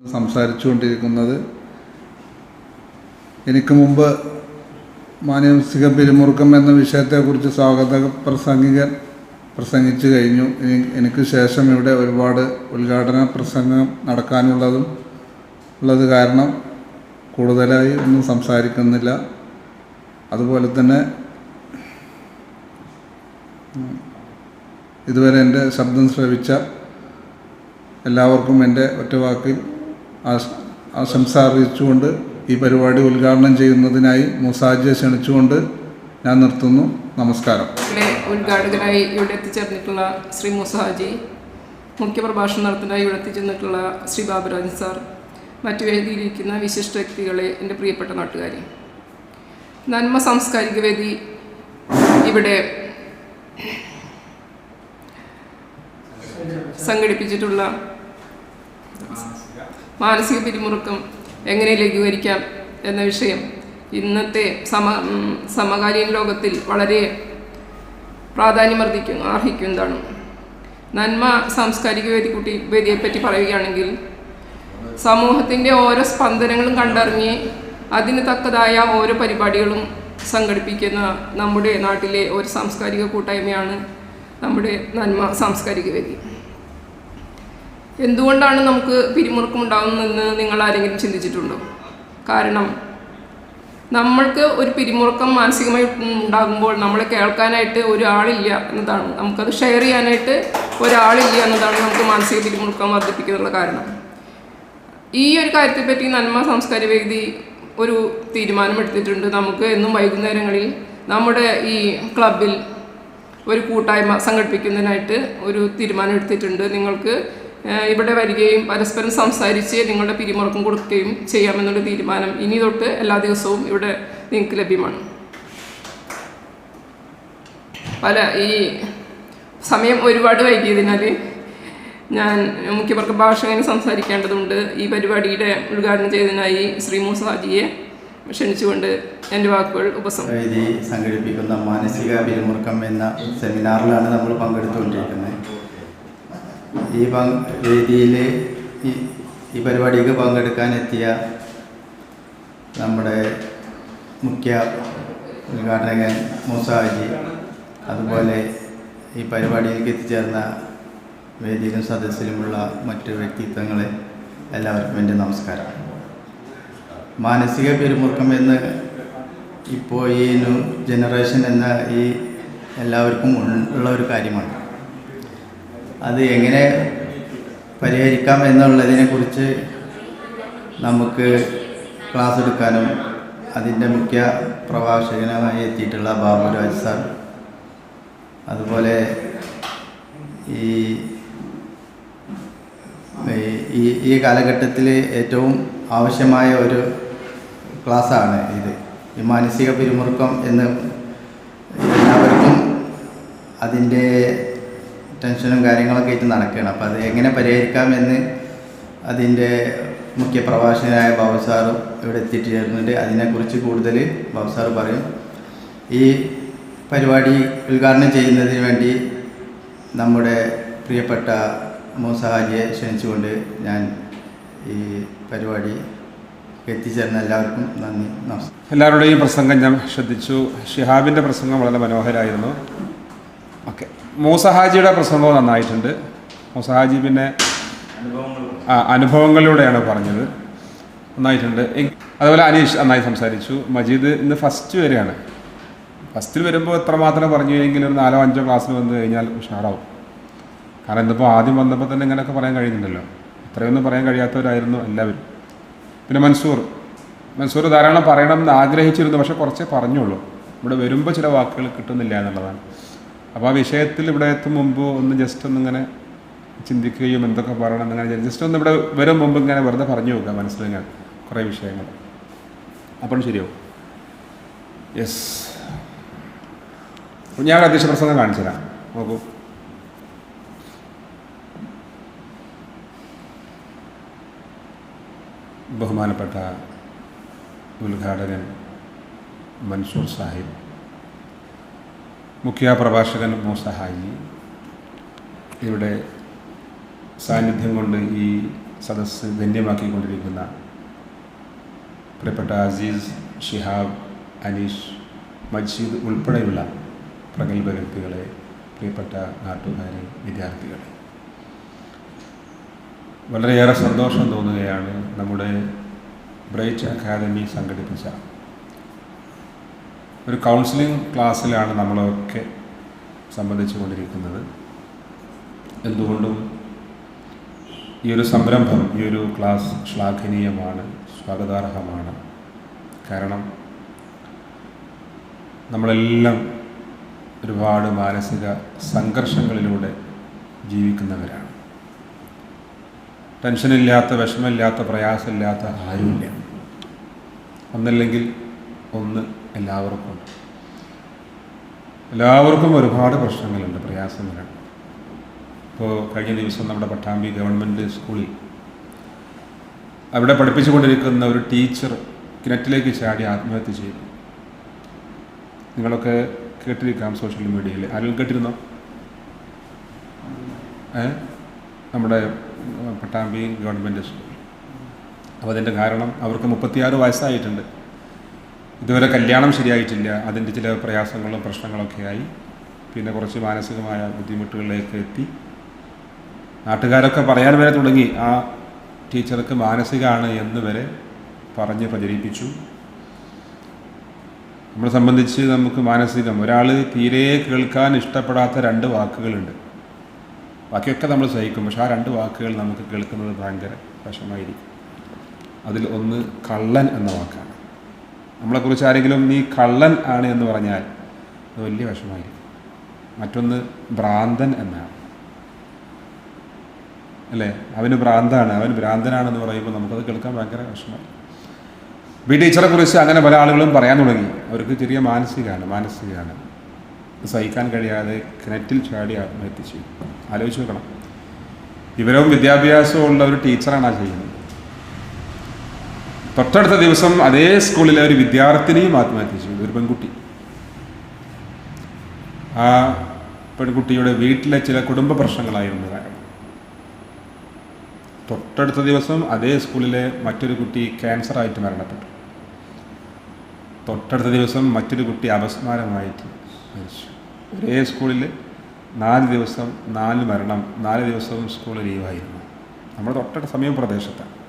സംസാരിച്ചുകൊണ്ടിരിക്കുന്നത്. എനിക്ക് മുമ്പ് മാനസിക പിരിമുറുക്കം എന്ന വിഷയത്തെക്കുറിച്ച് സ്വാഗത പ്രസംഗികൻ പ്രസംഗിച്ചു കഴിഞ്ഞു. എനിക്ക് ശേഷം ഇവിടെ ഒരുപാട് ഉദ്ഘാടന പ്രസംഗം നടക്കാനുള്ളതും ഉള്ളത് കാരണം കൂടുതലായി ഒന്നും സംസാരിക്കുന്നില്ല. അതുപോലെ തന്നെ ഇതുവരെ എന്റെ ശബ്ദം ശ്രവിച്ച എല്ലാവർക്കും എന്റെ ഒറ്റവാക്കിൽ ആശംസ അറിയിച്ചുകൊണ്ട് ഈ പരിപാടി ഉദ്ഘാടനം ചെയ്യുന്നതിനായി മുസാജിയെ ക്ഷണിച്ചുകൊണ്ട് ഞാൻ നിർത്തുന്നു. നമസ്കാരം. ഉദ്ഘാടകനായി ഇവിടെ എത്തിച്ചേർന്നിട്ടുള്ള ശ്രീ മുസാജി മുഖ്യപ്രഭാഷണം നടത്തുന്നതായി ഇവിടെ എത്തിച്ചേർന്നിട്ടുള്ള ശ്രീ ബാബുരാജൻ സാർ മറ്റു വേദിയിലിരിക്കുന്ന വിശിഷ്ട വ്യക്തികളെ എന്റെ പ്രിയപ്പെട്ട നാട്ടുകാരി. നന്മ സാംസ്കാരിക വേദി ഇവിടെ സംഘടിപ്പിച്ചിട്ടുള്ള മാനസിക പിരിമുറുക്കം എങ്ങനെ ലഘൂകരിക്കാം എന്ന വിഷയം ഇന്നത്തെ സമ സമകാലീന ലോകത്തിൽ വളരെ പ്രാധാന്യമർദ്ദിക്കുന്നു അർഹിക്കുന്നതാണ്. നന്മ സാംസ്കാരിക വേദിക്കുട്ടി വേദിയെപ്പറ്റി പറയുകയാണെങ്കിൽ സമൂഹത്തിന്റെ ഓരോ സ്പന്ദനങ്ങളും കണ്ടറിഞ്ഞ് അതിന് തക്കതായ ഓരോ പരിപാടികളും സംഘടിപ്പിക്കുന്ന നമ്മുടെ നാട്ടിലെ ഒരു സാംസ്കാരിക കൂട്ടായ്മയാണ് നമ്മുടെ നന്മ സാംസ്കാരിക വേദി. എന്തുകൊണ്ടാണ് നമുക്ക് പിരിമുറുക്കം ഉണ്ടാകുന്നതെന്ന് നിങ്ങൾ ആരെങ്കിലും ചിന്തിച്ചിട്ടുണ്ടോ? കാരണം നമ്മൾക്ക് ഒരു പിരിമുറുക്കം മാനസികമായി ഉണ്ടാകുമ്പോൾ നമ്മളെ കേൾക്കാനായിട്ട് ഒരാളില്ല എന്നതാണ്. നമുക്കത് ഷെയർ ചെയ്യാനായിട്ട് ഒരാളില്ല എന്നതാണ് നമുക്ക് മാനസിക പിരിമുറുക്കം വർദ്ധിപ്പിക്കാനുള്ള കാരണം. ഈ ഒരു കാര്യത്തെപ്പറ്റി നന്മ സാംസ്കാരിക വേദി ഒരു തീരുമാനമെടുത്തിട്ടുണ്ട്. നമുക്ക് എന്നും വൈകുന്നേരങ്ങളിൽ നമ്മുടെ ഈ ക്ലബിൽ ഒരു കൂട്ടായ്മ സംഘടിപ്പിക്കുന്നതിനായിട്ട് ഒരു തീരുമാനം എടുത്തിട്ടുണ്ട് നിങ്ങൾക്ക് ഇവിടെ വരികയും പരസ്പരം സംസാരിച്ച് നിങ്ങളുടെ പിരിമുറക്കം കൊടുക്കുകയും ചെയ്യാമെന്നുള്ള തീരുമാനം ഇനി തൊട്ട് എല്ലാ ദിവസവും ഇവിടെ നിങ്ങൾക്ക് ലഭ്യമാണ്. പല ഈ സമയം ഒരുപാട് വൈകിയതിനാൽ ഞാൻ മുഖ്യ പ്രഭാഷകന് സംസാരിക്കേണ്ടതുണ്ട്. ഈ പരിപാടിയുടെ ഉദ്ഘാടനം ചെയ്തതിനായി ശ്രീ മൂസാജിയെ ക്ഷണിച്ചുകൊണ്ട് എന്റെ വാക്കുകൾ ഉപസംഹരിക്കുന്നു. മാനസിക പിരിമുറുക്കം എന്ന സെമിനാറിലാണ് നമ്മൾ പങ്കെടുത്തുകൊണ്ടിരിക്കുന്നത്. ഈ വേദിയിൽ ഈ ഈ പരിപാടിക്ക് പങ്കെടുക്കാനെത്തിയ നമ്മുടെ മുഖ്യ ഉദ്ഘാടകൻ മൂസാജി അതുപോലെ ഈ പരിപാടിയിലേക്ക് എത്തിച്ചേർന്ന വേദിയിലും സദസ്സിലുമുള്ള മറ്റു വ്യക്തിത്വങ്ങളെ എല്ലാവർക്കും എന്റെ നമസ്കാരം. മാനസിക പിരിമുറുക്കം എന്ന് ഇപ്പോൾ ഈ ന്യൂ ജനറേഷൻ എന്ന ഈ എല്ലാവർക്കും ഉള്ള ഒരു കാര്യമാണ്. അത് എങ്ങനെ പരിഹരിക്കാം എന്നുള്ളതിനെക്കുറിച്ച് നമുക്ക് ക്ലാസ് എടുക്കാനും അതിന്റെ മുഖ്യ പ്രഭാഷകനായി എത്തിയിട്ടുള്ള ബാബുരാജ് സാർ. അതുപോലെ ഈ ഈ- ഈ കാലഘട്ടത്തിൽ ഏറ്റവും ആവശ്യമായ ഒരു ക്ലാസ്സാണ് ഇത്. ഈ മാനസിക പിരിമുറുക്കം എന്ന് എല്ലാവർക്കും അതിന്റെ ടെൻഷനും കാര്യങ്ങളൊക്കെ ആയിട്ട് നടക്കുകയാണ്. അപ്പോൾ അത് എങ്ങനെ പരിഹരിക്കാമെന്ന് അതിന്റെ മുഖ്യ പ്രഭാഷകനായ ബാബു സാറും ഇവിടെ എത്തിച്ചേർന്നിട്ട് അതിനെക്കുറിച്ച് കൂടുതൽ ബാബു സാർ പറയും. ഈ പരിപാടി ഉദ്ഘാടനം ചെയ്യുന്നതിന് വേണ്ടി നമ്മുടെ പ്രിയപ്പെട്ട മൂസഹാജിയെ ക്ഷണിച്ചുകൊണ്ട് ഞാൻ ഈ പരിപാടി എത്തിച്ചേർന്ന എല്ലാവർക്കും നന്ദി. നമസ്കാരം എല്ലാവരുടെയും പ്രസംഗം ഞാൻ ശ്രദ്ധിച്ചു. ഷിഹാബിന്റെ പ്രസംഗം വളരെ മനോഹരമായിരുന്നു. മൂസഹാജിയുടെ പ്രസംഗവും നന്നായിട്ടുണ്ട്. മൂസഹാജി പിന്നെ അനുഭവങ്ങളിലൂടെയാണ് പറഞ്ഞത്. നന്നായിട്ടുണ്ട്. അതുപോലെ അനീഷ് നന്നായി സംസാരിച്ചു. മജീദ് ഇന്ന് ഫസ്റ്റ് വരെയാണ്. ഫസ്റ്റിൽ വരുമ്പോൾ എത്രമാത്രം പറഞ്ഞു? കഴിഞ്ഞാൽ ഒരു നാലോ അഞ്ചോ ക്ലാസ്സിൽ വന്നു കഴിഞ്ഞാൽ ഉഷാറാവും. കാരണം ഇന്നിപ്പോൾ ആദ്യം വന്നപ്പോൾ തന്നെ ഇങ്ങനെയൊക്കെ പറയാൻ കഴിയുന്നുണ്ടല്ലോ ഇത്രയൊന്നും പറയാൻ കഴിയാത്തവരായിരുന്നു എല്ലാവരും. പിന്നെ മൻസൂർ. മൻസൂർ ധാരാളം പറയണം എന്ന് ആഗ്രഹിച്ചിരുന്നു. പക്ഷെ കുറച്ചേ പറഞ്ഞുള്ളൂ. ഇവിടെ വരുമ്പോൾ ചില വാക്കുകൾ കിട്ടുന്നില്ല എന്നുള്ളതാണ്. അപ്പോൾ ആ വിഷയത്തിൽ ഇവിടെ എത്തും മുമ്പ് ഒന്ന് ജസ്റ്റ് ഒന്നിങ്ങനെ ചിന്തിക്കുകയും എന്തൊക്കെ പറയണം എന്നിങ്ങനെ ജസ്റ്റ് ഒന്ന് ഇവിടെ വരും മുമ്പ് ഇങ്ങനെ വെറുതെ പറഞ്ഞു നോക്കുക മനസ്സിലിങ്ങനെ കുറേ വിഷയങ്ങൾ. അപ്പം ശരിയാവും. യെസ് ഞാൻ അധ്യക്ഷ പ്രസംഗം കാണിച്ചു തരാം. നോക്കൂ. ബഹുമാനപ്പെട്ട ഉദ്ഘാടകൻ മൻസൂർ സാഹിബ്. മുഖ്യ പ്രഭാഷകൻ മൂസ ഇവിടെ സാന്നിധ്യം കൊണ്ട് ഈ സദസ്സ് ധന്യമാക്കിക്കൊണ്ടിരിക്കുന്ന പ്രിയപ്പെട്ട അസീസ് ഷിഹാബ് അനീഷ് മജീദ് ഉൾപ്പെടെയുള്ള പ്രഗത്ഭ വ്യക്തികളെ പ്രിയപ്പെട്ട നാട്ടുകാരെ വിദ്യാർത്ഥികളെ. വളരെയേറെ സന്തോഷം തോന്നുകയാണ് നമ്മുടെ ബ്രൈറ്റ് അക്കാദമി സംഘടിപ്പിച്ച ഒരു കൗൺസിലിംഗ് ക്ലാസ്സിലാണ് നമ്മളൊക്കെ സംബന്ധിച്ചു കൊണ്ടിരിക്കുന്നത് എന്തുകൊണ്ടും ഈ ഒരു സംരംഭം ഈ ഒരു ക്ലാസ് ശ്ലാഘനീയമാണ് സ്വാഗതാർഹമാണ്. കാരണം നമ്മളെല്ലാം ഒരുപാട് മാനസിക സംഘർഷങ്ങളിലൂടെ ജീവിക്കുന്നവരാണ്. ടെൻഷനില്ലാത്ത വിഷമമില്ലാത്ത പ്രയാസമില്ലാത്ത ആരുമില്ല. ഒന്നല്ലെങ്കിൽ ഒന്ന് എല്ലാവർക്കും. എല്ലാവർക്കും ഒരുപാട് പ്രശ്നങ്ങളുണ്ട് പ്രയാസങ്ങളുണ്ട് ഇപ്പോൾ കഴിഞ്ഞ ദിവസം നമ്മുടെ പട്ടാമ്പി ഗവൺമെന്റ് സ്കൂളിൽ അവിടെ പഠിപ്പിച്ചുകൊണ്ടിരിക്കുന്ന ഒരു ടീച്ചർ കിണറ്റിലേക്ക് ചാടി ആത്മഹത്യ ചെയ്തു. നിങ്ങളൊക്കെ കേട്ടിരിക്കാം സോഷ്യൽ മീഡിയയിൽ. ആരെങ്കിലും കേട്ടിരുന്നോ? നമ്മുടെ പട്ടാമ്പി ഗവൺമെന്റ് സ്കൂൾ. അപ്പോൾ അതിന്റെ കാരണം അവർക്ക് മുപ്പത്തിയാറ് വയസ്സായിട്ടുണ്ട്. ഇതുവരെ കല്യാണം ശരിയായിട്ടില്ല. അതിന്റെ ചില പ്രയാസങ്ങളും പ്രശ്നങ്ങളൊക്കെ ആയി. പിന്നെ കുറച്ച് മാനസികമായ ബുദ്ധിമുട്ടുകളിലേക്ക് എത്തി. നാട്ടുകാരൊക്കെ പറയാൻ വരെ തുടങ്ങി. ആ ടീച്ചർക്ക് മാനസികമാണ് എന്ന് വരെ പറഞ്ഞ് പ്രചരിപ്പിച്ചു. നമ്മളെ സംബന്ധിച്ച് നമുക്ക് മാനസികം. ഒരാൾ തീരെ കേൾക്കാൻ ഇഷ്ടപ്പെടാത്ത രണ്ട് വാക്കുകളുണ്ട്. ബാക്കിയൊക്കെ നമ്മൾ സഹിക്കും. പക്ഷെ ആ രണ്ട് വാക്കുകൾ നമുക്ക് കേൾക്കുന്നത് ഭയങ്കര വിഷമായിരിക്കും അതിൽ ഒന്ന് കള്ളൻ എന്ന വാക്കാണ്. നമ്മളെക്കുറിച്ച് ആരെങ്കിലും നീ കള്ളൻ ആണ് എന്ന് പറഞ്ഞാൽ അത് വലിയ വിഷമായിരിക്കും മറ്റൊന്ന് ഭ്രാന്തൻ എന്നാണ്. അല്ലേ? അവന് ഭ്രാന്താണ്. അവൻ ഭ്രാന്തനാണെന്ന് പറയുമ്പോൾ നമുക്കത് കേൾക്കാൻ ഭയങ്കര വിഷമമായി ബി ടീച്ചറെ കുറിച്ച് അങ്ങനെ പല ആളുകളും പറയാൻ തുടങ്ങി. അവർക്ക് ചെറിയ മാനസികമാണ് മാനസികമാണ് സഹിക്കാൻ കഴിയാതെ കിണറ്റിൽ ചാടി ആത്മഹത്യ ചെയ്യും. ആലോചിച്ച് നോക്കണം. ഇവരും വിദ്യാഭ്യാസമുള്ള ഒരു ടീച്ചറാണ് ആ ചെയ്യുന്നത്. തൊട്ടടുത്ത ദിവസം അതേ സ്കൂളിലെ ഒരു വിദ്യാർത്ഥിനിയും ആത്മഹത്യ ചെയ്തു ഒരു പെൺകുട്ടി. ആ പെൺകുട്ടിയുടെ വീട്ടിലെ ചില കുടുംബ പ്രശ്നങ്ങളായിരുന്നു കാരണം. തൊട്ടടുത്ത ദിവസം അതേ സ്കൂളിലെ മറ്റൊരു കുട്ടി ക്യാൻസറായിട്ട് മരണപ്പെട്ടു. തൊട്ടടുത്ത ദിവസം മറ്റൊരു കുട്ടി അപസ്മാരമായിട്ട് മരിച്ചു. ഒരേ സ്കൂളിൽ നാല് ദിവസം നാല് മരണം നാല് ദിവസവും സ്കൂൾ ലീവായിരുന്നു. നമ്മുടെ തൊട്ടടുത്ത സമയം പ്രദേശത്താണ്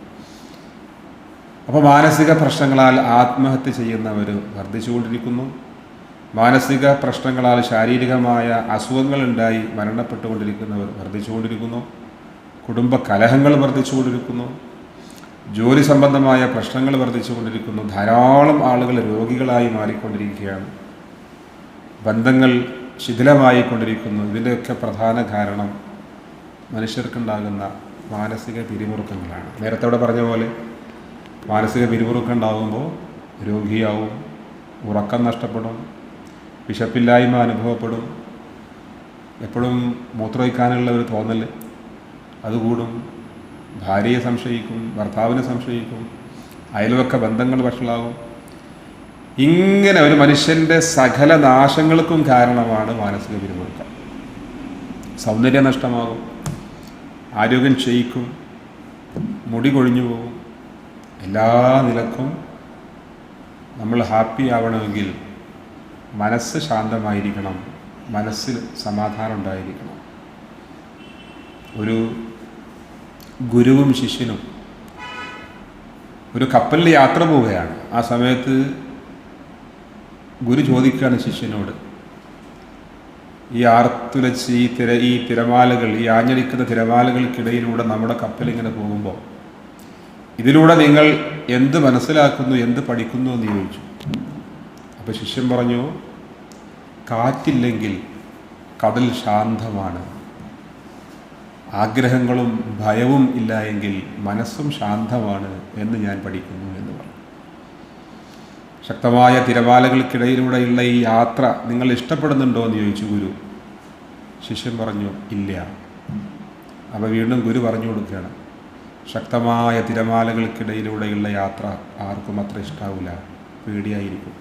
അപ്പോൾ മാനസിക പ്രശ്നങ്ങളാൽ ആത്മഹത്യ ചെയ്യുന്നവർ വർദ്ധിച്ചുകൊണ്ടിരിക്കുന്നു. മാനസിക പ്രശ്നങ്ങളാൽ ശാരീരികമായ അസുഖങ്ങളുണ്ടായി മരണപ്പെട്ടുകൊണ്ടിരിക്കുന്നവർ വർദ്ധിച്ചുകൊണ്ടിരിക്കുന്നു. കുടുംബ കലഹങ്ങൾ വർദ്ധിച്ചുകൊണ്ടിരിക്കുന്നു. ജോലി സംബന്ധമായ പ്രശ്നങ്ങൾ വർദ്ധിച്ചുകൊണ്ടിരിക്കുന്നു. ധാരാളം ആളുകൾ രോഗികളായി മാറിക്കൊണ്ടിരിക്കുകയാണ്. ബന്ധങ്ങൾ ശിഥിലമായിക്കൊണ്ടിരിക്കുന്നു. ഇതിന്റെയൊക്കെ പ്രധാന കാരണം മനുഷ്യർക്കുണ്ടാകുന്ന മാനസിക പിരിമുറുക്കങ്ങളാണ്. നേരത്തെ അവിടെ പറഞ്ഞ പോലെ മാനസിക പിരിമുറുക്കം ഉണ്ടാകുമ്പോൾ രോഗിയാവും ഉറക്കം നഷ്ടപ്പെടും വിശപ്പില്ലായ്മ അനുഭവപ്പെടും എപ്പോഴും മൂത്രമൊഴിക്കാനുള്ള ഒരു തോന്നൽ അതുകൂടും ഭാര്യയെ സംശയിക്കും ഭർത്താവിനെ സംശയിക്കും അയൽവക്ക ബന്ധങ്ങൾ വഷളാകും. ഇങ്ങനെ ഒരു മനുഷ്യന്റെ സകല നാശങ്ങൾക്കും കാരണമാണ് മാനസിക പിരിമുറുക്കം. സൗന്ദര്യം നഷ്ടമാകും ആരോഗ്യം ക്ഷയിക്കും മുടി കൊഴിഞ്ഞു പോകും എല്ലാ നിലക്കും നമ്മൾ ഹാപ്പി ആവണമെങ്കിൽ മനസ്സ് ശാന്തമായിരിക്കണം മനസ്സിൽ സമാധാനം ഉണ്ടായിരിക്കണം. ഒരു ഗുരുവും ശിഷ്യനും ഒരു കപ്പലിൽ യാത്ര പോവുകയാണ്. ആ സമയത്ത് ഗുരു ചോദിക്കുകയാണ് ശിഷ്യനോട് ഈ ആർത്തുലച്ച് ഈ തിര ഈ തിരമാലകൾ ഈ ആഞ്ഞടിക്കുന്ന തിരമാലകൾക്കിടയിലൂടെ നമ്മുടെ കപ്പലിങ്ങനെ പോകുമ്പോൾ ഇതിലൂടെ നിങ്ങൾ എന്ത് മനസ്സിലാക്കുന്നു എന്ത് പഠിക്കുന്നു എന്ന് ചോദിച്ചു. അപ്പോൾ ശിഷ്യൻ പറഞ്ഞു കാറ്റില്ലെങ്കിൽ കടൽ ശാന്തമാണ്. ആഗ്രഹങ്ങളും ഭയവും ഇല്ല എങ്കിൽ മനസ്സും ശാന്തമാണ് എന്ന് ഞാൻ പഠിക്കുന്നു എന്ന് പറഞ്ഞു. ശക്തമായ തിരമാലകൾക്കിടയിലൂടെയുള്ള ഈ യാത്ര നിങ്ങൾ ഇഷ്ടപ്പെടുന്നുണ്ടോ എന്ന് ചോദിച്ചു ഗുരു. ശിഷ്യൻ പറഞ്ഞു ഇല്ല. അപ്പോൾ വീണ്ടും ഗുരു പറഞ്ഞു കൊടുക്കുകയാണ്. ശക്തമായ തിരമാലകൾക്കിടയിലൂടെയുള്ള യാത്ര ആർക്കും അത്ര ഇഷ്ടാവില്ല പേടിയായിരിക്കും.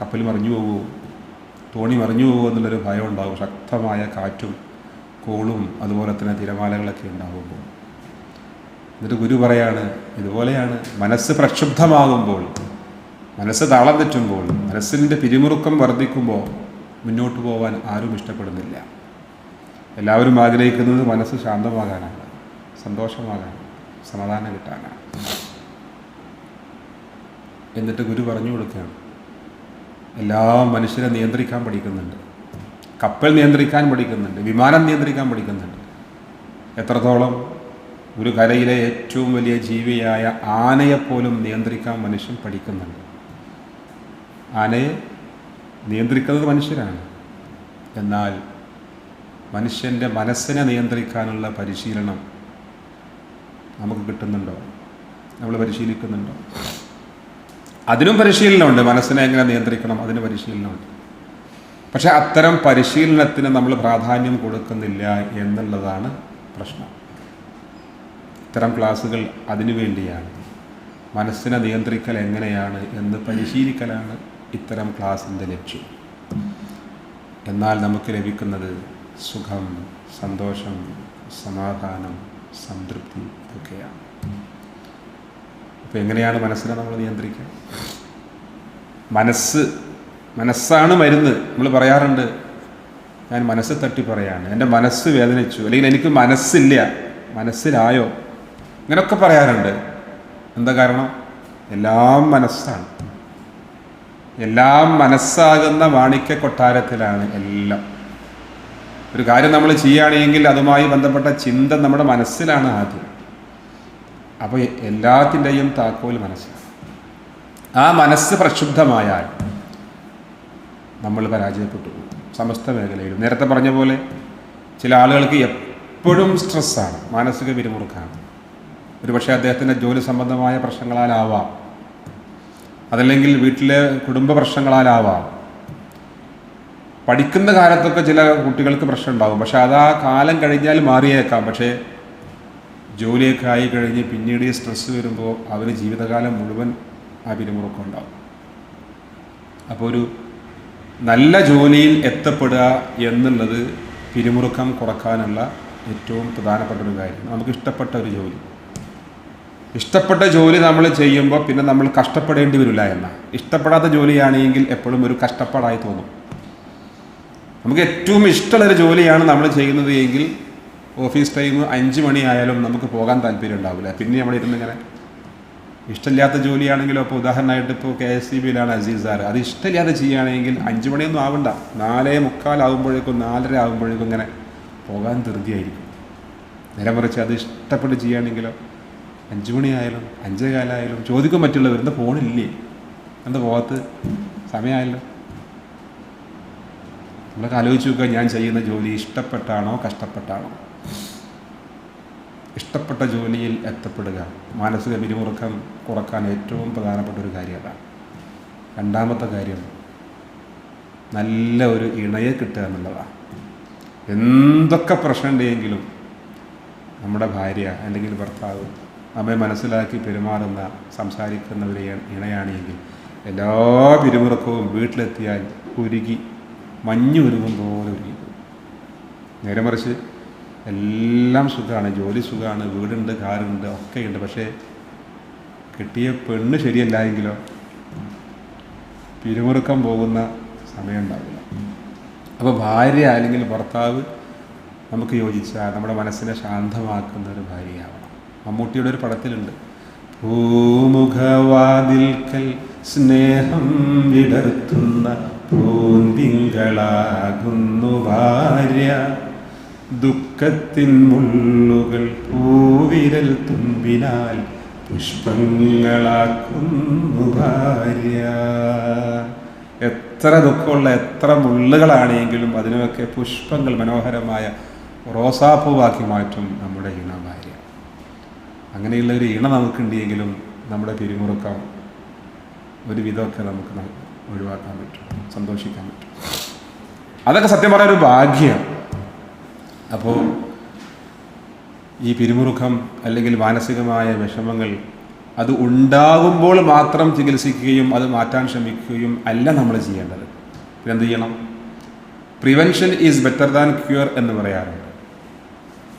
കപ്പൽ മറിഞ്ഞു പോകുമോ തോണി മറിഞ്ഞു പോകുമോ എന്നുള്ളൊരു ഭയം ഉണ്ടാകും ശക്തമായ കാറ്റും കോളും അതുപോലെ തന്നെ തിരമാലകളൊക്കെ ഉണ്ടാകുമ്പോൾ എന്നിട്ട് ഗുരു പറയാണ് ഇതുപോലെയാണ് മനസ്സ് പ്രക്ഷുബ്ധമാകുമ്പോൾ മനസ്സ് താളം തെറ്റുമ്പോൾ മനസ്സിന്റെ പിരിമുറുക്കം വർദ്ധിക്കുമ്പോൾ മുന്നോട്ട് പോകാൻ ആരും ഇഷ്ടപ്പെടുന്നില്ല. എല്ലാവരും ആഗ്രഹിക്കുന്നത് മനസ്സ് ശാന്തമാകാനാണ് സന്തോഷമാകാനാണ്. സമാധാനം കിട്ടാനാണ് എന്നിട്ട് ഗുരു പറഞ്ഞു കൊടുക്കുകയാണ്. എല്ലാ മനുഷ്യരെ നിയന്ത്രിക്കാൻ പഠിക്കുന്നുണ്ട്. കപ്പൽ നിയന്ത്രിക്കാൻ പഠിക്കുന്നുണ്ട്. വിമാനം നിയന്ത്രിക്കാൻ പഠിക്കുന്നുണ്ട്. എത്രത്തോളം ഒരു കരയിലെ ഏറ്റവും വലിയ ജീവിയായ ആനയെപ്പോലും നിയന്ത്രിക്കാൻ മനുഷ്യൻ പഠിക്കുന്നുണ്ട്. ആനയെ നിയന്ത്രിക്കുന്നത് മനുഷ്യരാണ്. എന്നാൽ മനുഷ്യന്റെ മനസ്സിനെ നിയന്ത്രിക്കാനുള്ള പരിശീലനം നമുക്ക് കിട്ടുന്നുണ്ടോ? നമ്മൾ പരിശീലിക്കുന്നുണ്ടോ? അതിനും പരിശീലനമുണ്ട്. മനസ്സിനെ എങ്ങനെ നിയന്ത്രിക്കണം? അതിന് പരിശീലനമുണ്ട്. പക്ഷെ അത്തരം പരിശീലനത്തിന് നമ്മൾ പ്രാധാന്യം കൊടുക്കുന്നില്ല എന്നുള്ളതാണ് പ്രശ്നം. ഇത്തരം ക്ലാസ്സുകൾ അതിനു വേണ്ടിയാണ്. മനസ്സിനെ നിയന്ത്രിക്കൽ എങ്ങനെയാണ് എന്ന് പരിശീലിക്കലാണ് ഇത്തരം ക്ലാസ്സിന്റെ ലക്ഷ്യം. എന്നാൽ നമുക്ക് ലഭിക്കുന്നത് സുഖം സന്തോഷം സമാധാനം സംതൃപ്തി ഇതൊക്കെയാണ്. അപ്പോൾ എങ്ങനെയാണ് മനസ്സിനെ നമ്മൾ നിയന്ത്രിക്കുക? മനസ്സ് മനസ്സാണ് മരുന്ന്. നമ്മൾ പറയാറുണ്ട് ഞാൻ മനസ്സ് തട്ടി പറയാണ്. എന്റെ മനസ്സ് വേദനിച്ചു. അല്ലെങ്കിൽ എനിക്ക് മനസ്സില്ല. മനസ്സിലായോ? ഇങ്ങനെയൊക്കെ പറയാറുണ്ട്. എന്താ കാരണം? എല്ലാം മനസ്സാണ്. എല്ലാം മനസ്സാകുന്ന മാണിക്യ കൊട്ടാരത്തിലാണ് എല്ലാം. ഒരു കാര്യം നമ്മൾ ചെയ്യുകയാണെങ്കിൽ അതുമായി ബന്ധപ്പെട്ട ചിന്ത നമ്മുടെ മനസ്സിലാണ് ആദ്യം. അപ്പോൾ എല്ലാത്തിന്റെയും താക്കോൽ മനസ്സാണ് ആ മനസ്സ് പ്രക്ഷുബ്ധമായാൽ നമ്മൾ പരാജയപ്പെട്ടു സമസ്ത മേഖലയിലും. നേരത്തെ പറഞ്ഞ പോലെ ചില ആളുകൾക്ക് എപ്പോഴും സ്ട്രെസ്സാണ് മാനസിക പിരിമുറുക്കാണ്. ഒരുപക്ഷെ അദ്ദേഹത്തിന്റെ ജോലി സംബന്ധമായ പ്രശ്നങ്ങളാലാവാം. അതല്ലെങ്കിൽ വീട്ടിലെ കുടുംബ പ്രശ്നങ്ങളാലാവാം. പഠിക്കുന്ന കാലത്തൊക്കെ ചില കുട്ടികൾക്ക് പ്രശ്നം ഉണ്ടാകും പക്ഷെ അത് ആ കാലം കഴിഞ്ഞാൽ മാറിയേക്കാം. പക്ഷേ ജോലിയൊക്കെ ആയി കഴിഞ്ഞ് പിന്നീട് ഈ സ്ട്രെസ് വരുമ്പോൾ അവർ ജീവിതകാലം മുഴുവൻ ആ പിരിമുറുക്കം ഉണ്ടാകും. അപ്പോൾ ഒരു നല്ല ജോലിയിൽ എത്തപ്പെടുക എന്നുള്ളത് പിരിമുറുക്കം കുറക്കാനുള്ള ഏറ്റവും പ്രധാനപ്പെട്ട ഒരു കാര്യം. നമുക്ക് ഇഷ്ടപ്പെട്ട ഒരു ജോലി. ഇഷ്ടപ്പെട്ട ജോലി നമ്മൾ ചെയ്യുമ്പോൾ പിന്നെ നമ്മൾ കഷ്ടപ്പെടേണ്ടി വരില്ല എന്നാൽ ഇഷ്ടപ്പെടാത്ത ജോലിയാണെങ്കിൽ എപ്പോഴും ഒരു കഷ്ടപ്പാടായി തോന്നും. നമുക്ക് ഏറ്റവും ഇഷ്ടമുള്ളൊരു ജോലിയാണ് നമ്മൾ ചെയ്യുന്നത് എങ്കിൽ ഓഫീസ് ടൈം അഞ്ച് മണിയായാലും നമുക്ക് പോകാൻ താല്പര്യം ഉണ്ടാവില്ല. പിന്നെ നമ്മൾ ഇരുന്നിങ്ങനെ ഇഷ്ടമില്ലാത്ത ജോലിയാണെങ്കിലും ഇപ്പോൾ ഉദാഹരണമായിട്ട് ഇപ്പോൾ കെ എസ് സി ബിയിലാണ് അസീസ് സാറ്. അത് ഇഷ്ടമില്ലാതെ ചെയ്യുകയാണെങ്കിൽ അഞ്ച് മണിയൊന്നും ആവണ്ട. നാലേ മുക്കാലാകുമ്പോഴേക്കും നാലര ആകുമ്പോഴേക്കും ഇങ്ങനെ പോകാൻ ധൃതിയായിരിക്കും. നേരെ മറിച്ച് അത് ഇഷ്ടപ്പെട്ട് ചെയ്യുകയാണെങ്കിലോ അഞ്ച് മണിയായാലും അഞ്ചേ കാലമായാലും ചോദിക്കും മറ്റുള്ളവർ എന്താ ഫോണില്ലേ എന്താ പോകാത്ത സമയമായല്ലോ. നമ്മളൊക്കെ ആലോചിച്ച് നോക്കുക ഞാൻ ചെയ്യുന്ന ജോലി ഇഷ്ടപ്പെട്ടാണോ കഷ്ടപ്പെട്ടാണോ? ഇഷ്ടപ്പെട്ട ജോലിയിൽ എത്തപ്പെടുക മാനസിക പിരിമുറുക്കം കുറയ്ക്കാൻ ഏറ്റവും പ്രധാനപ്പെട്ട ഒരു കാര്യം രണ്ടാമത്തെ കാര്യം നല്ല ഒരു ഇണയെ കിട്ടുക എന്നുള്ളതാണ്. എന്തൊക്കെ പ്രശ്നമുണ്ടെങ്കിലും നമ്മുടെ ഭാര്യ അല്ലെങ്കിൽ ഭർത്താവ് നമ്മെ മനസ്സിലാക്കി പെരുമാറുന്ന സംസാരിക്കുന്ന ഒരു ഇണയാണെങ്കിൽ എല്ലാ പിരിമുറുക്കവും വീട്ടിലെത്തിയാൽ ഉരുകി മഞ്ഞ് ഉരുകും പോലെ ഉരുകി. നേരെ മറിച്ച് എല്ലാം സുഖമാണ് ജോലി സുഖമാണ് വീടുണ്ട് കാറുണ്ട് ഒക്കെ ഉണ്ട് പക്ഷേ കിട്ടിയ പെണ്ണ് ശരിയല്ല എങ്കിലോ പിരിമുറുക്കം പോകുന്ന സമയം ഉണ്ടാവില്ല അപ്പോൾ ഭാര്യ അല്ലെങ്കിൽ ഭർത്താവ് നമുക്ക് യോജിച്ച നമ്മുടെ മനസ്സിനെ ശാന്തമാക്കുന്ന ഒരു ഭാര്യയാവണം. മമ്മൂട്ടിയുടെ ഒരു പടത്തിലുണ്ട്. ഭൂമുഖവാതിൽക്കൽ സ്നേഹം വിടർത്തുന്ന പൂന്തിങ്കളാകുന്നു ഭാര്യ. ദുഃഖത്തിൻ മുള്ളുകൾ പൂവിരൽ തുമ്പിനാൽ പുഷ്പങ്ങളാക്കുന്നു ഭാര്യ. എത്ര ദുഃഖമുള്ള എത്ര മുള്ളുകളാണെങ്കിലും അതിനൊക്കെ പുഷ്പങ്ങൾ മനോഹരമായ റോസാപ്പൂവാക്കി മാറ്റും നമ്മുടെ ഇണ ഭാര്യ. അങ്ങനെയുള്ള ഒരു ഇണ നമുക്കുണ്ടെങ്കിലും നമ്മുടെ പിരിമുറുക്കം ഒരു വിധമൊക്കെ നമുക്ക് ന- ഒഴിവാക്കാൻ പറ്റും സന്തോഷിക്കാൻ പറ്റും. അതൊക്കെ സത്യം പറയാൻ ഒരു ഭാഗ്യം. അപ്പോൾ ഈ പിരിമുറുക്കം അല്ലെങ്കിൽ മാനസികമായ വിഷമങ്ങൾ അത് ഉണ്ടാകുമ്പോൾ മാത്രം ചികിത്സിക്കുകയും അത് മാറ്റാൻ ശ്രമിക്കുകയും അല്ല നമ്മൾ ചെയ്യേണ്ടത്. പിന്നെ എന്ത് ചെയ്യണം? Prevention is better than cure എന്ന് പറയാറുണ്ട്.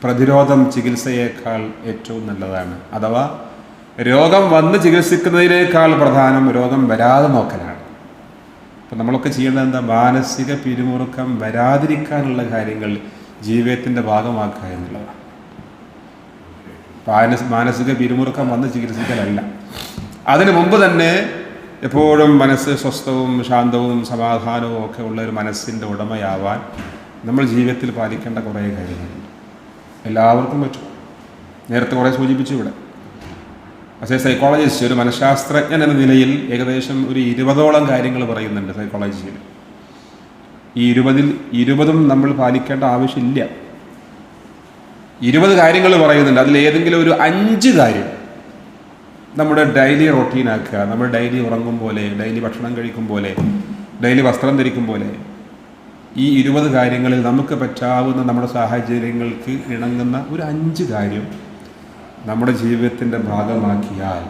പ്രതിരോധം ചികിത്സയേക്കാൾ ഏറ്റവും നല്ലതാണ്. അഥവാ രോഗം വന്ന് ചികിത്സിക്കുന്നതിനേക്കാൾ പ്രധാനം രോഗം വരാതെ നോക്കലാണ്. അപ്പം നമ്മളൊക്കെ ചെയ്യേണ്ടത് എന്താ? മാനസിക പിരിമുറുക്കം വരാതിരിക്കാനുള്ള കാര്യങ്ങൾ ജീവിതത്തിന്റെ ഭാഗമാക്കുക എന്നുള്ളതാണ്. മാനസ് മാനസിക പിരിമുറുക്കം വന്ന് ചികിത്സിക്കലല്ല. അതിനു മുമ്പ് തന്നെ എപ്പോഴും മനസ്സ് സ്വസ്ഥവും ശാന്തവും സമാധാനവും ഒക്കെ ഉള്ള ഒരു മനസ്സിന്റെ ഉടമയാവാൻ നമ്മൾ ജീവിതത്തിൽ പാലിക്കേണ്ട കുറേ കാര്യങ്ങളുണ്ട്. എല്ലാവർക്കും പറ്റും. നേരത്തെ കുറേ സൂചിപ്പിച്ചു ഇവിടെ. പക്ഷേ സൈക്കോളജിസ്റ്റ് ഒരു മനഃശാസ്ത്രജ്ഞൻ എന്ന നിലയിൽ ഏകദേശം ഒരു ഇരുപതോളം കാര്യങ്ങൾ പറയുന്നുണ്ട് സൈക്കോളജിയിൽ ഈ ഇരുപതിൽ ഇരുപതും നമ്മൾ പാലിക്കേണ്ട ആവശ്യമില്ല. ഇരുപത് കാര്യങ്ങൾ പറയുന്നുണ്ട്. അതിൽ ഏതെങ്കിലും ഒരു അഞ്ച് കാര്യം നമ്മുടെ ഡെയിലി റൊട്ടീൻ ആക്കുക നമ്മൾ ഡെയിലി ഉറങ്ങും പോലെ ഡെയിലി ഭക്ഷണം കഴിക്കും പോലെ ഡെയിലി വസ്ത്രം ധരിക്കും പോലെ ഈ ഇരുപത് കാര്യങ്ങളിൽ നമുക്ക് പറ്റാവുന്ന നമ്മുടെ സാഹചര്യങ്ങൾക്ക് ഇണങ്ങുന്ന ഒരു അഞ്ച് കാര്യം നമ്മുടെ ജീവിതത്തിന്റെ ഭാഗമാക്കിയാൽ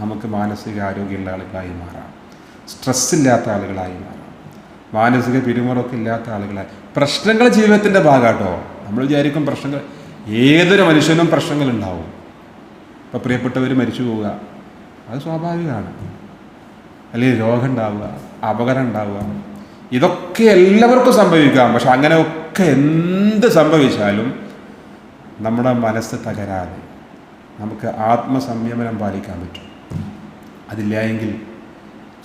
നമുക്ക് മാനസിക ആരോഗ്യമുള്ള ആളുകളായി മാറാം. സ്ട്രെസ് ഇല്ലാത്ത ആളുകളായി മാറാം. മാനസിക പിരിമുറക്കം ഇല്ലാത്ത ആളുകളായി. പ്രശ്നങ്ങൾ ജീവിതത്തിന്റെ ഭാഗമാട്ടോ നമ്മൾ വിചാരിക്കും പ്രശ്നങ്ങൾ ഏതൊരു മനുഷ്യനും പ്രശ്നങ്ങളുണ്ടാവും. ഇപ്പോൾ പ്രിയപ്പെട്ടവർ മരിച്ചു പോവുക. അത് സ്വാഭാവികമാണ്. അല്ലെങ്കിൽ രോഗം ഉണ്ടാവുക അപകടം ഉണ്ടാവുക. ഇതൊക്കെ എല്ലാവർക്കും സംഭവിക്കാം. പക്ഷെ അങ്ങനെയൊക്കെ എന്ത് സംഭവിച്ചാലും നമ്മുടെ മനസ്സ് തകരാതെ നമുക്ക് ആത്മസംയമനം പാലിക്കാൻ പറ്റും. അതില്ല എങ്കിൽ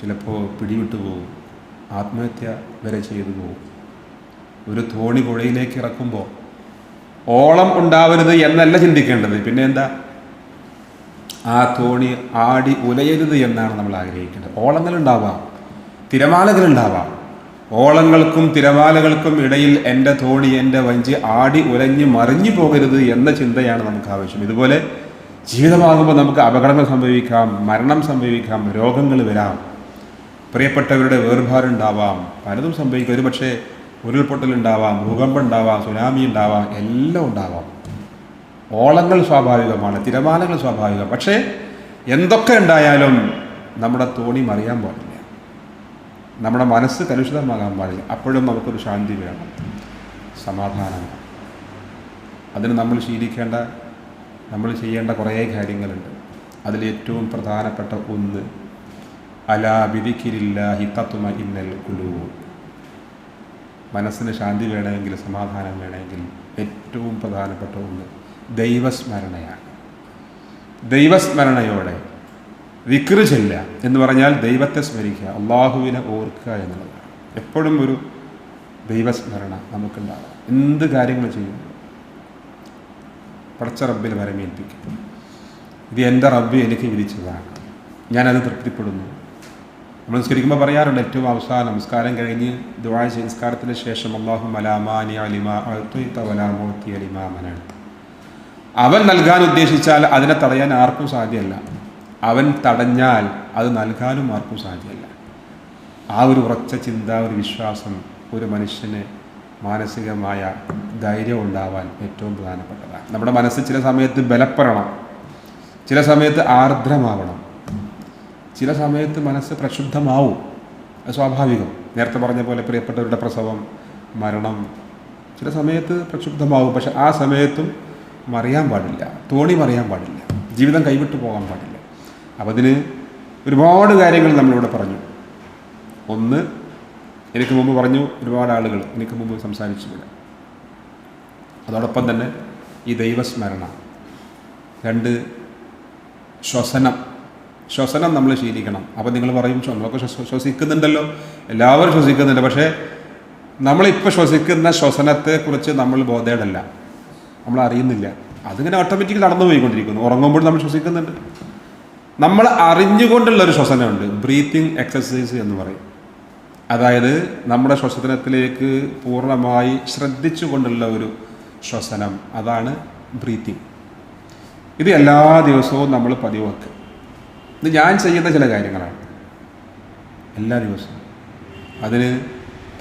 ചിലപ്പോൾ പിടിവിട്ടു പോകും ആത്മഹത്യ വരെ ചെയ്തു പോകും. ഒരു തോണി പുഴയിലേക്ക് ഇറക്കുമ്പോൾ ഓളം ഉണ്ടാവരുത് എന്നല്ല ചിന്തിക്കേണ്ടത്. പിന്നെ എന്താ? ആ തോണി ആടി ഉലയരുത് എന്നാണ് നമ്മൾ ആഗ്രഹിക്കേണ്ടത്. ഓളങ്ങളുണ്ടാവാം തിരമാലകളുണ്ടാവാം ഓളങ്ങൾക്കും തിരമാലകൾക്കും ഇടയിൽ എന്റെ തോണി എന്റെ വഞ്ചി ആടി ഉലഞ്ഞ് മറിഞ്ഞു പോകരുത് എന്ന ചിന്തയാണ് നമുക്ക് ആവശ്യം. ഇതുപോലെ ജീവിതമാകുമ്പോൾ നമുക്ക് അപകടങ്ങൾ സംഭവിക്കാം മരണം സംഭവിക്കാം രോഗങ്ങൾ വരാം. പ്രിയപ്പെട്ടവരുടെ വേർപാടുണ്ടാവാം. പലതും സംഭവിക്കും. ഒരു പക്ഷേ ഉരുൾപൊട്ടലുണ്ടാവാം ഭൂകമ്പം ഉണ്ടാവാം സുനാമി ഉണ്ടാവാം എല്ലാം ഉണ്ടാവാം. ഓളങ്ങൾ സ്വാഭാവികമാണ് തിരമാലകൾ സ്വാഭാവികം. പക്ഷേ എന്തൊക്കെ ഉണ്ടായാലും നമ്മുടെ തോണി മറിയാൻ പാടില്ല. നമ്മുടെ മനസ്സ് കലുഷിതമാകാൻ പാടില്ല. അപ്പോഴും നമുക്കൊരു ശാന്തി വേണം. സമാധാനം. അതിന് നമ്മൾ ശീലിക്കേണ്ട നമ്മൾ ചെയ്യേണ്ട കുറേ കാര്യങ്ങളുണ്ട്. അതിൽ ഏറ്റവും പ്രധാനപ്പെട്ട ഒന്ന് അലാ ബിദിക്കിരില്ലാഹി തത്വമ ഇന്നൽ കുലൂ മനസ്സിന് ശാന്തി വേണമെങ്കിൽ സമാധാനം വേണമെങ്കിൽ ഏറ്റവും പ്രധാനപ്പെട്ട ഒന്ന് ദൈവസ്മരണയാണ്. ദൈവസ്മരണയോടെ വിക്ര് ചെല്ല എന്ന് പറഞ്ഞാൽ ദൈവത്തെ സ്മരിക്കുക അള്ളാഹുവിനെ ഓർക്കുക എന്നുള്ളതാണ് എപ്പോഴും ഒരു ദൈവസ്മരണ നമുക്കുണ്ടാകാം. എന്ത് കാര്യങ്ങൾ ചെയ്യുന്നു പടച്ച റബ്ബിൽ വരമേൽപ്പിക്കും. ഇത് എന്റെ റബ്ബ് എനിക്ക് വിധിച്ചതാണ് ഞാനത് തൃപ്തിപ്പെടുന്നു. നമ്മൾ നിസ്കരിക്കുമ്പോൾ പറയാറുണ്ട് ഏറ്റവും അവസാനം നമസ്കാരം കഴിഞ്ഞ് ദുബായ സംസ്കാരത്തിന് ശേഷം അള്ളാഹു മലാമാനി അലിമ അവൻ നൽകാൻ ഉദ്ദേശിച്ചാൽ അതിനെ തടയാൻ ആർക്കും സാധ്യമല്ല. അവൻ തടഞ്ഞാൽ അത് നൽകാനും ആർക്കും സാധ്യമല്ല. ആ ഒരു ഉറച്ച ചിന്ത ഒരു വിശ്വാസം ഒരു മനുഷ്യന് മാനസികമായ ധൈര്യം ഉണ്ടാവാൻ ഏറ്റവും പ്രധാനപ്പെട്ടതാണ്. നമ്മുടെ മനസ്സ് ചില സമയത്ത് ബലപ്പെടണം ചില സമയത്ത് ആർദ്രമാവണം ചില സമയത്ത് മനസ്സ് പ്രക്ഷുബ്ധമാവും. അത് സ്വാഭാവികം. നേരത്തെ പറഞ്ഞ പോലെ പ്രിയപ്പെട്ടവരുടെ പ്രസവം മരണം ചില സമയത്ത് പ്രക്ഷുബ്ധമാവും. പക്ഷെ ആ സമയത്തും മറിയാൻ പാടില്ല തോണി മറിയാൻ പാടില്ല ജീവിതം കൈവിട്ടു പോകാൻ പാടില്ല. അപ്പം അതിന് ഒരുപാട് കാര്യങ്ങൾ നമ്മളിവിടെ പറഞ്ഞു. ഒന്ന് എനിക്ക് മുമ്പ് പറഞ്ഞു ഒരുപാട് ആളുകൾ എനിക്ക് മുമ്പ് സംസാരിച്ചു അതോടൊപ്പം തന്നെ ഈ ദൈവസ്മരണ. രണ്ട് ശ്വസനം. ശ്വസനം നമ്മൾ ശീലിക്കണം. അപ്പം നിങ്ങൾ പറയും "ശ്വ- നമ്മളൊക്കെ ശ്വസ- ശ്വസിക്കുന്നുണ്ടല്ലോ. എല്ലാവരും ശ്വസിക്കുന്നുണ്ട്. പക്ഷേ നമ്മളിപ്പോൾ ശ്വസിക്കുന്ന ശ്വസനത്തെക്കുറിച്ച് നമ്മൾ ബോധേടല്ല. നമ്മൾ അറിയുന്നില്ല അതിങ്ങനെ ഓട്ടോമാറ്റിക്കലി നടന്നു പോയിക്കൊണ്ടിരിക്കുന്നു ഉറങ്ങുമ്പോൾ നമ്മൾ ശ്വസിക്കുന്നുണ്ട്. നമ്മൾ അറിഞ്ഞുകൊണ്ടുള്ള ഒരു ശ്വസനമുണ്ട്. ബ്രീത്തിങ് എക്സസൈസ് എന്ന് പറയും. അതായത് നമ്മുടെ ശ്വസനത്തിലേക്ക് പൂർണമായി ശ്രദ്ധിച്ചു കൊണ്ടുള്ള ഒരു ശ്വസനം. അതാണ് ബ്രീത്തിങ് ഇത് എല്ലാ ദിവസവും നമ്മൾ പതിവാക്കുക ഇത് ഞാൻ ചെയ്യുന്ന ചില കാര്യങ്ങളാണ്. എല്ലാ ദിവസവും. അതിന്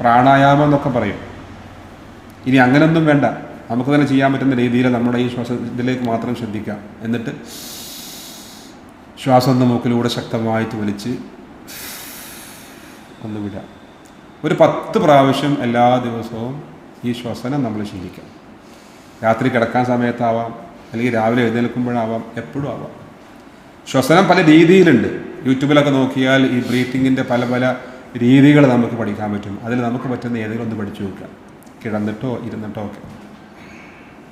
പ്രാണായാമം എന്നൊക്കെ പറയും. ഇനി അങ്ങനെയൊന്നും വേണ്ട. നമുക്ക് തന്നെ ചെയ്യാൻ പറ്റുന്ന രീതിയിൽ നമ്മുടെ ഈ ശ്വാസത്തിലേക്ക് മാത്രം ശ്രദ്ധിക്കാം. എന്നിട്ട് ശ്വാസം ഒന്ന് മൂക്കിലൂടെ ശക്തമായിട്ട് വലിച്ച് ഒന്ന് വിടാം. ഒരു പത്ത് പ്രാവശ്യം എല്ലാ ദിവസവും ഈ ശ്വസനം നമ്മൾ ശീലിക്കാം. രാത്രി കിടക്കാൻ സമയത്താവാം അല്ലെങ്കിൽ രാവിലെ എഴുന്നേൽക്കുമ്പോഴാവാം എപ്പോഴും ആവാം. ശ്വസനം പല രീതിയിലുണ്ട്. യൂട്യൂബിലൊക്കെ നോക്കിയാൽ ഈ ബ്രീത്തിങ്ങിന്റെ പല പല രീതികൾ നമുക്ക് പഠിക്കാൻ പറ്റും. അതിൽ നമുക്ക് പറ്റുന്ന ഏതെങ്കിലും ഒന്ന് പഠിച്ചു നോക്കുക. കിടന്നിട്ടോ ഇരുന്നിട്ടോ ഒക്കെ.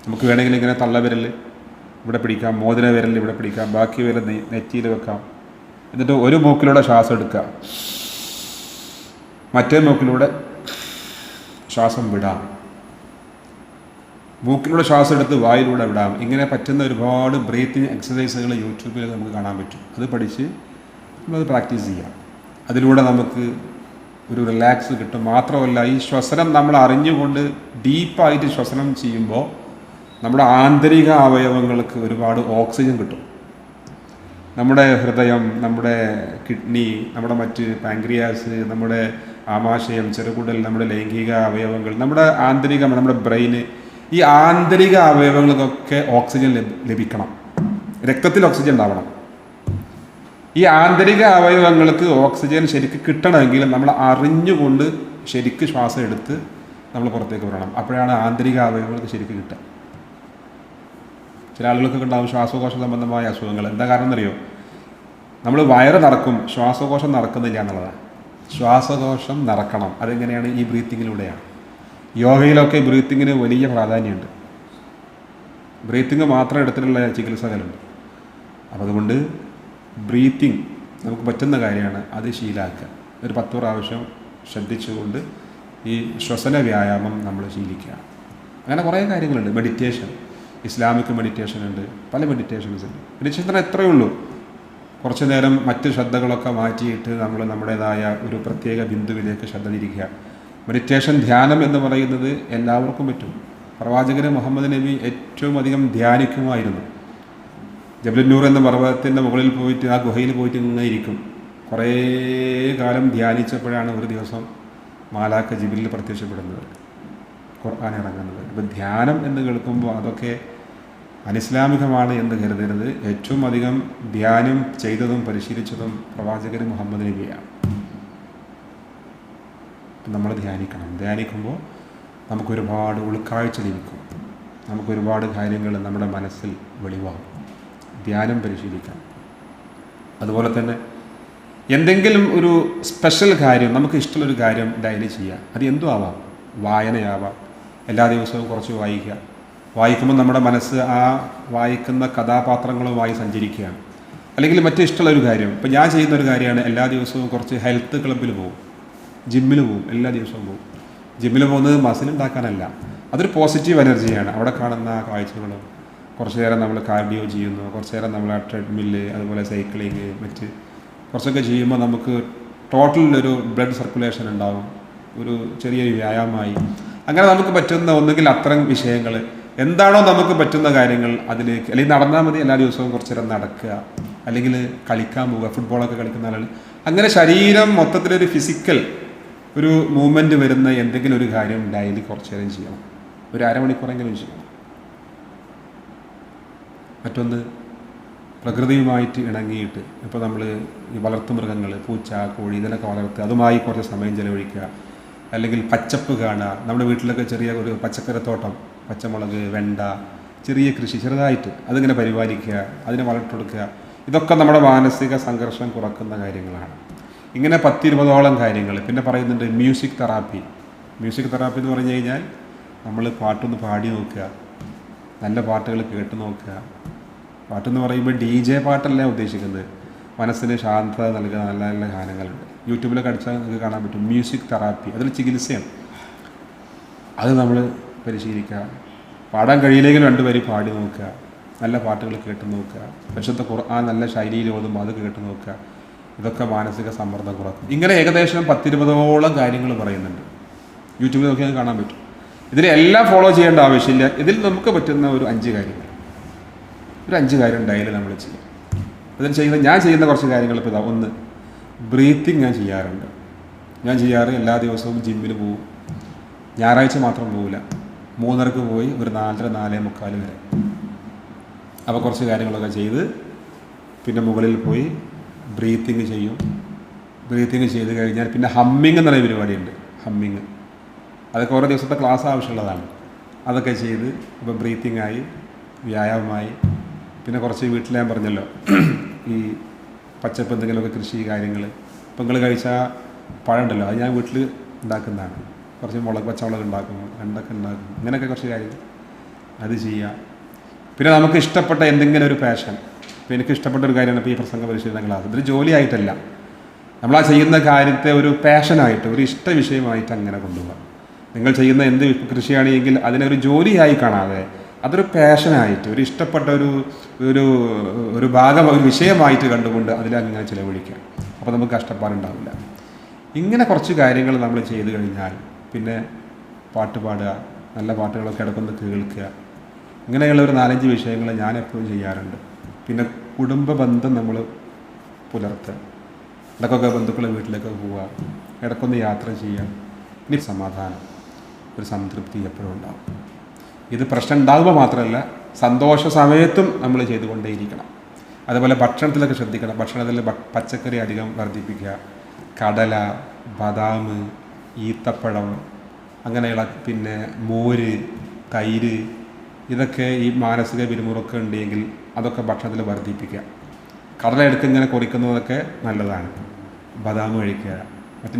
നമുക്ക് വേണമെങ്കിൽ ഇങ്ങനെ തള്ള വിരൽ ഇവിടെ പിടിക്കാം മോതിര വിരൽ ഇവിടെ പിടിക്കാം ബാക്കി വിരൽ നെറ്റിയിൽ വെക്കാം. എന്നിട്ട് ഒരു മൂക്കിലൂടെ ശ്വാസം എടുക്കുക. മറ്റേ മൂക്കിലൂടെ ശ്വാസം വിടാം. മൂക്കിലൂടെ ശ്വാസം എടുത്ത് വായിലൂടെ വിടാം. ഇങ്ങനെ പറ്റുന്ന ഒരുപാട് ബ്രീത്തിങ് എക്സസൈസുകൾ യൂട്യൂബിൽ നമുക്ക് കാണാൻ പറ്റും. അത് പഠിച്ച് നമ്മളത് പ്രാക്ടീസ് ചെയ്യാം. അതിലൂടെ നമുക്ക് ഒരു റിലാക്സ് കിട്ടും. മാത്രമല്ല ഈ ശ്വസനം നമ്മൾ അറിഞ്ഞുകൊണ്ട് ഡീപ്പായിട്ട് ശ്വസനം ചെയ്യുമ്പോൾ നമ്മുടെ ആന്തരിക അവയവങ്ങൾക്ക് ഒരുപാട് ഓക്സിജൻ കിട്ടും. നമ്മുടെ ഹൃദയം നമ്മുടെ കിഡ്നി നമ്മുടെ മറ്റ് പാങ്ക്രിയാസ് നമ്മുടെ ആമാശയം ചെറുകുടൽ നമ്മുടെ ലൈംഗിക അവയവങ്ങൾ നമ്മുടെ ആന്തരിക നമ്മുടെ ബ്രെയിന് ഈ ആന്തരിക അവയവങ്ങൾക്കൊക്കെ ഓക്സിജൻ ലഭിക്കണം. രക്തത്തിൽ ഓക്സിജൻ ഉണ്ടാവണം. ഈ ആന്തരിക അവയവങ്ങൾക്ക് ഓക്സിജൻ ശരിക്ക് കിട്ടണമെങ്കിൽ നമ്മൾ അറിഞ്ഞുകൊണ്ട് ശരിക്ക് ശ്വാസം എടുത്ത് നമ്മൾ പുറത്തേക്ക് വരണം. അപ്പോഴാണ് ആന്തരിക അവയവങ്ങൾക്ക് ശരിക്ക് കിട്ടുക. ചില ആളുകൾക്കൊക്കെ ഉണ്ടാവും ശ്വാസകോശ സംബന്ധമായ അസുഖങ്ങൾ. എന്താ കാരണം എന്നറിയോ? നമ്മൾ വയറ് നടക്കും ശ്വാസകോശം നടക്കുന്നില്ല എന്നുള്ളതാണ്. ശ്വാസകോശം നടക്കണം. അതെങ്ങനെയാണ്? ഈ ബ്രീത്തിങ്ങിലൂടെയാണ്. യോഗയിലൊക്കെ ബ്രീത്തിങ്ങിന് വലിയ പ്രാധാന്യമുണ്ട്. ബ്രീത്തിങ് മാത്രം എടുത്തിട്ടുള്ള ചികിത്സകളുണ്ട്. അപ്പോൾ അതുകൊണ്ട് ബ്രീത്തിങ് നമുക്ക് പറ്റുന്ന കാര്യമാണ് അത് ശീലാക്കുക. ഒരു പത്ത് പ്രാവശ്യം ശ്രദ്ധിച്ചുകൊണ്ട് ഈ ശ്വസന വ്യായാമം നമ്മൾ ശീലിക്കുക. അങ്ങനെ കുറേ കാര്യങ്ങളുണ്ട്. മെഡിറ്റേഷൻ ഇസ്ലാമിക് മെഡിറ്റേഷൻ ഉണ്ട്. പല മെഡിറ്റേഷൻസ് ഉണ്ട്. മെഡിറ്റേഷൻ എത്രയേ ഉള്ളൂ കുറച്ച് നേരം മറ്റ് ശ്രദ്ധകളൊക്കെ മാറ്റിയിട്ട് നമ്മൾ നമ്മുടേതായ ഒരു പ്രത്യേക ബിന്ദുവിലേക്ക് ശ്രദ്ധ തിരിക്കുക മെഡിറ്റേഷൻ ധ്യാനം എന്ന് പറയുന്നത് എല്ലാവർക്കും പറ്റും. പ്രവാചകന് മുഹമ്മദ് നബി ഏറ്റവും അധികം ധ്യാനിക്കുമായിരുന്നു. ജബലന്നൂർ എന്ന പർവതത്തിന്റെ മുകളിൽ പോയിട്ട് ആ ഗുഹയിൽ പോയിട്ട് ഇങ്ങനെ ഇരിക്കും. കുറേ കാലം ധ്യാനിച്ചപ്പോഴാണ് ഒരു ദിവസം മാലാക്ക ജിബിലിൽ പ്രത്യക്ഷപ്പെടുന്നത്. ഖുർആൻ ഇറങ്ങുന്നത് ഇപ്പം ധ്യാനം എന്ന് കേൾക്കുമ്പോൾ അതൊക്കെ അനിസ്ലാമികമാണ് എന്ന് കരുതരുത്. ഏറ്റവും അധികം ധ്യാനം ചെയ്തതും പരിശീലിച്ചതും പ്രവാചകൻ മുഹമ്മദ് നബിയാണ്. നമ്മൾ ധ്യാനിക്കണം. ധ്യാനിക്കുമ്പോൾ നമുക്കൊരുപാട് ഉൾക്കാഴ്ച ലഭിക്കും. നമുക്കൊരുപാട് കാര്യങ്ങൾ നമ്മുടെ മനസ്സിൽ വെളിവാകും. ധ്യാനം പരിശീലിക്കാം അതുപോലെ തന്നെ എന്തെങ്കിലും ഒരു സ്പെഷ്യൽ കാര്യം നമുക്ക് ഇഷ്ടമുള്ളൊരു കാര്യം ഡയലി ചെയ്യാം. അത് എന്തും ആവാം. വായനയാവാം. എല്ലാ ദിവസവും കുറച്ച് വായിക്കുക. വായിക്കുമ്പോൾ നമ്മുടെ മനസ്സ് ആ വായിക്കുന്ന കഥാപാത്രങ്ങളുമായി സഞ്ചരിക്കുകയാണ്. അല്ലെങ്കിൽ മറ്റു ഇഷ്ടമുള്ള ഒരു കാര്യം. ഇപ്പം ഞാൻ ചെയ്യുന്ന ഒരു കാര്യമാണ് എല്ലാ ദിവസവും കുറച്ച് ഹെൽത്ത് ക്ലബ്ബിൽ പോകും. ജിമ്മിൽ പോകും. എല്ലാ ദിവസവും പോകും. ജിമ്മിൽ പോകുന്നത് മസിൽ ഉണ്ടാക്കാനല്ല. അതൊരു പോസിറ്റീവ് എനർജിയാണ്. അവിടെ കാണുന്ന കാഴ്ചകളും കുറച്ച് നേരം നമ്മൾ കാർഡിയോ ചെയ്യുന്നു. കുറച്ച് നേരം നമ്മൾ ആ ട്രെഡ്മില്ല് അതുപോലെ സൈക്ലിങ് മറ്റ് കുറച്ചൊക്കെ ചെയ്യുമ്പോൾ നമുക്ക് ടോട്ടലിലൊരു ബ്ലഡ് സർക്കുലേഷൻ ഉണ്ടാകും ഒരു ചെറിയൊരു വ്യായാമമായി. അങ്ങനെ നമുക്ക് പറ്റുന്ന ഒന്നുകിൽ അത്തരം വിഷയങ്ങൾ. എന്താണോ നമുക്ക് പറ്റുന്ന കാര്യങ്ങൾ അതിലേക്ക് അല്ലെങ്കിൽ നടന്നാൽ മതി എല്ലാ ദിവസവും കുറച്ച് നേരം നടക്കുക. അല്ലെങ്കിൽ കളിക്കാൻ പോവുക ഫുട്ബോളൊക്കെ കളിക്കുന്ന ആളുകൾ. അങ്ങനെ ശരീരം മൊത്തത്തിലൊരു ഫിസിക്കൽ ഒരു മൂവ്മെന്റ് വരുന്ന എന്തെങ്കിലും ഒരു കാര്യം ഡയലി കുറച്ച് നേരം ചെയ്യണം. ഒരു അരമണിക്കൂറെങ്കിലും ചെയ്യണം. മറ്റൊന്ന് പ്രകൃതിയുമായിട്ട് ഇണങ്ങിയിട്ട് ഇപ്പോൾ നമ്മൾ ഈ വളർത്തുമൃഗങ്ങൾ പൂച്ച കോഴി ഇതിനൊക്കെ വളർത്തുക. അതുമായി കുറച്ച് സമയം ചെലവഴിക്കുക. അല്ലെങ്കിൽ പച്ചപ്പ് കാണുക. നമ്മുടെ വീട്ടിലൊക്കെ ചെറിയ ഒരു പച്ചക്കറിത്തോട്ടം പച്ചമുളക് വെണ്ട ചെറിയ കൃഷി ചെറുതായിട്ട് അതിങ്ങനെ പരിപാലിക്കുക അതിനെ വളർത്തെടുക്കുക ഇതൊക്കെ നമ്മുടെ മാനസിക സംഘർഷം കുറക്കുന്ന കാര്യങ്ങളാണ്. ഇങ്ങനെ പത്തിരുപതോളം കാര്യങ്ങൾ. പിന്നെ പറയുന്നുണ്ട് മ്യൂസിക് തെറാപ്പി മ്യൂസിക് തെറാപ്പി എന്ന് പറഞ്ഞു കഴിഞ്ഞാൽ നമ്മൾ പാട്ടൊന്ന് പാടി നോക്കുക. നല്ല പാട്ടുകൾ കേട്ട് നോക്കുക. പാട്ടെന്ന് പറയുമ്പോൾ ഡി ജെ പാട്ടല്ല ഉദ്ദേശിക്കുന്നത്. മനസ്സിന് ശാന്തത നൽകുന്ന നല്ല നല്ല ഗാനങ്ങളുണ്ട്. യൂട്യൂബിലൊക്കെ അടിച്ചാൽ നിങ്ങൾക്ക് കാണാൻ പറ്റും. മ്യൂസിക് തെറാപ്പി അതിൽ ചികിത്സയാണ്. അത് നമ്മൾ പരിശീലിക്കുക. പാടാൻ കഴിയില്ലെങ്കിലും രണ്ട് വരി പാടി നോക്കുക. നല്ല പാട്ടുകൾ കേട്ട് നോക്കുക. പരിശുദ്ധ ഖുർആൻ നല്ല ശൈലിയിൽ ഓതുമ്പോൾ അത് കേട്ട് നോക്കുക. ഇതൊക്കെ മാനസിക സമ്മർദ്ദം കുറക്കും. ഇങ്ങനെ ഏകദേശം പത്തിരുപതോളം കാര്യങ്ങൾ പറയുന്നുണ്ട്. യൂട്യൂബിൽ നോക്കിയാൽ കാണാൻ പറ്റും. ഇതിലെല്ലാം ഫോളോ ചെയ്യേണ്ട ആവശ്യമില്ല. ഇതിൽ നമുക്ക് പറ്റുന്ന ഒരു അഞ്ച് കാര്യങ്ങൾ. ഒരു അഞ്ച് കാര്യം ഡയലി നമ്മൾ ചെയ്യും. അതിന് ചെയ്യുന്ന ഞാൻ ചെയ്യുന്ന കുറച്ച് കാര്യങ്ങൾ ഇപ്പോൾ ഇതാ. ഒന്ന് ബ്രീത്തിങ് ഞാൻ ചെയ്യാറുണ്ട്. ഞാൻ ചെയ്യാറ് എല്ലാ ദിവസവും ജിമ്മിൽ പോകും ഞായറാഴ്ച മാത്രം പോകില്ല മൂന്നരക്ക് പോയി ഒരു നാലര നാലേ മുക്കാൽ വരെ. അപ്പോൾ കുറച്ച് കാര്യങ്ങളൊക്കെ ചെയ്ത് പിന്നെ മുകളിൽ പോയി ബ്രീത്തിങ് ചെയ്യും. ബ്രീത്തിങ് ചെയ്ത് കഴിഞ്ഞാൽ പിന്നെ ഹമ്മിങ് എന്ന് പറയുന്ന പരിപാടിയുണ്ട്. ഹമ്മിങ് അതൊക്കെ ഓരോ ദിവസത്തെ ക്ലാസ് ആവശ്യമുള്ളതാണ്. അതൊക്കെ ചെയ്ത് ഇപ്പോൾ ബ്രീത്തിങ് ആയി വ്യായാമമായി. പിന്നെ കുറച്ച് വീട്ടിൽ ഞാൻ പറഞ്ഞല്ലോ ഈ പച്ചപ്പ് എന്തെങ്കിലുമൊക്കെ കൃഷി കാര്യങ്ങൾ ഇപ്പം നിങ്ങൾ കഴിച്ച പഴം ഉണ്ടല്ലോ അത് ഞാൻ വീട്ടിൽ ഉണ്ടാക്കുന്നതാണ് കുറച്ച് മുളക് പച്ചമുളക് ഉണ്ടാക്കും വെണ്ടൊക്കെ ഉണ്ടാക്കും ഇങ്ങനെയൊക്കെ കുറച്ച് കാര്യങ്ങൾ അത് ചെയ്യുക പിന്നെ നമുക്ക് ഇഷ്ടപ്പെട്ട എന്തെങ്കിലും ഒരു പാഷൻ ഇപ്പോൾ എനിക്ക് ഇഷ്ടപ്പെട്ട ഒരു കാര്യമാണ് ഇപ്പോൾ ഈ പ്രസംഗ പരിശീലന ക്ലാസ് ഇതൊരു ജോലിയായിട്ടല്ല നമ്മൾ ആ ചെയ്യുന്ന കാര്യത്തെ ഒരു പാഷനായിട്ട് ഒരു ഇഷ്ട വിഷയമായിട്ട് അങ്ങനെ കൊണ്ടുപോകാം നിങ്ങൾ ചെയ്യുന്ന എന്ത് കൃഷിയാണെങ്കിൽ അതിനെ ഒരു ജോലിയായി കാണാതെ അതൊരു പാഷനായിട്ട് ഒരു ഇഷ്ടപ്പെട്ട ഒരു ഒരു ഒരു ഭാഗം ഒരു വിഷയമായിട്ട് കണ്ടുകൊണ്ട് അതിലങ്ങനെ ചിലവഴിക്കാം. അപ്പോൾ നമുക്ക് കഷ്ടപ്പാടുണ്ടാവില്ല. ഇങ്ങനെ കുറച്ച് കാര്യങ്ങൾ നമ്മൾ ചെയ്തു കഴിഞ്ഞാൽ പിന്നെ പാട്ട് പാടുക നല്ല പാട്ടുകളൊക്കെ ഇടക്കൊന്ന് കേൾക്കുക ഇങ്ങനെയുള്ള ഒരു നാലഞ്ച് വിഷയങ്ങൾ ഞാൻ എപ്പോഴും ചെയ്യാറുണ്ട്. പിന്നെ കുടുംബ ബന്ധം നമ്മൾ പുലർത്തുക. ഇടക്കൊക്കെ ബന്ധുക്കളെ വീട്ടിലേക്ക് പോവുക ഇടക്കൊന്ന് യാത്ര ചെയ്യുക ഇനി സമാധാനം ഒരു സംതൃപ്തി എപ്പോഴും ഉണ്ടാവും. ഇത് പ്രശ്നം ഉണ്ടാകുമ്പോൾ മാത്രമല്ല സന്തോഷ സമയത്തും നമ്മൾ ചെയ്തുകൊണ്ടേയിരിക്കണം. അതുപോലെ ഭക്ഷണത്തിലൊക്കെ ശ്രദ്ധിക്കണം. ഭക്ഷണത്തിൽ പച്ചക്കറി അധികം വർദ്ധിപ്പിക്കുക. കടല ബദാം ഈത്തപ്പഴം അങ്ങനെയുള്ള പിന്നെ മോര് തൈര് ഇതൊക്കെ ഈ മാനസിക പിരിമുറുക്കം ഉണ്ടെങ്കിൽ അതൊക്കെ ഭക്ഷണത്തിൽ വർദ്ധിപ്പിക്കുക. കടല എടുത്ത് ഇങ്ങനെ കുറിക്കുന്നതൊക്കെ നല്ലതാണ്. ബദാം കഴിക്കുക മറ്റു